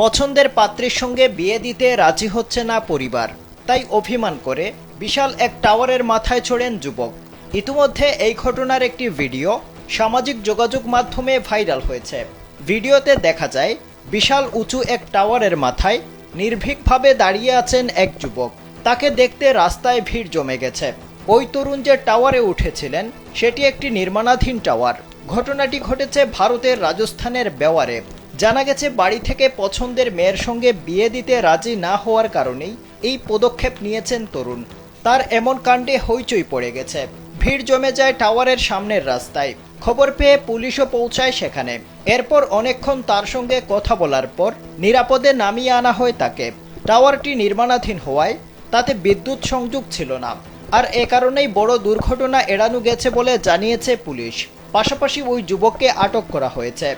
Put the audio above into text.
পছন্দের পাত্রীর সঙ্গে বিয়ে দিতে রাজি হচ্ছে না পরিবার। তাই অভিমান করে বিশাল এক টাওয়ারের মাথায় চড়েন যুবক। ইতিমধ্যে এই ঘটনার একটি ভিডিও সামাজিক যোগাযোগ মাধ্যমে ভাইরাল হয়েছে। ভিডিওতে দেখা যায়, বিশাল উঁচু এক টাওয়ারের মাথায় নির্ভীকভাবে দাঁড়িয়ে আছেন এক যুবক। তাকে দেখতে রাস্তায় ভিড় জমে গেছে। ওই তরুণ যে টাওয়ারে উঠেছিলেন, সেটি একটি নির্মাণাধীন টাওয়ার। ঘটনাটি ঘটেছে ভারতের রাজস্থানের বেওয়ারে। জানা গেছে, বাড়ি থেকে পছন্দের মেয়ের সঙ্গে বিয়ে দিতে রাজি না হওয়ার কারণেই এই পদক্ষেপ নিয়েছেন তরুণ। তার এমন কাণ্ডে হইচই পড়ে গেছে। ভিড় জমে যায় টাওয়ারের সামনের রাস্তায়। খবর পেয়ে পুলিশও পৌঁছায় সেখানে। এরপর অনেকক্ষণ তার সঙ্গে কথা বলার পর নিরাপদে নামিয়ে আনা হয় তাকে। টাওয়ারটি নির্মাণাধীন হওয়ায় তাতে বিদ্যুৎ সংযোগ ছিল না। আর এ কারণেই বড় দুর্ঘটনা এড়ানো গেছে বলে জানিয়েছে পুলিশ। পাশাপাশি ওই যুবককে আটক করা হয়েছে।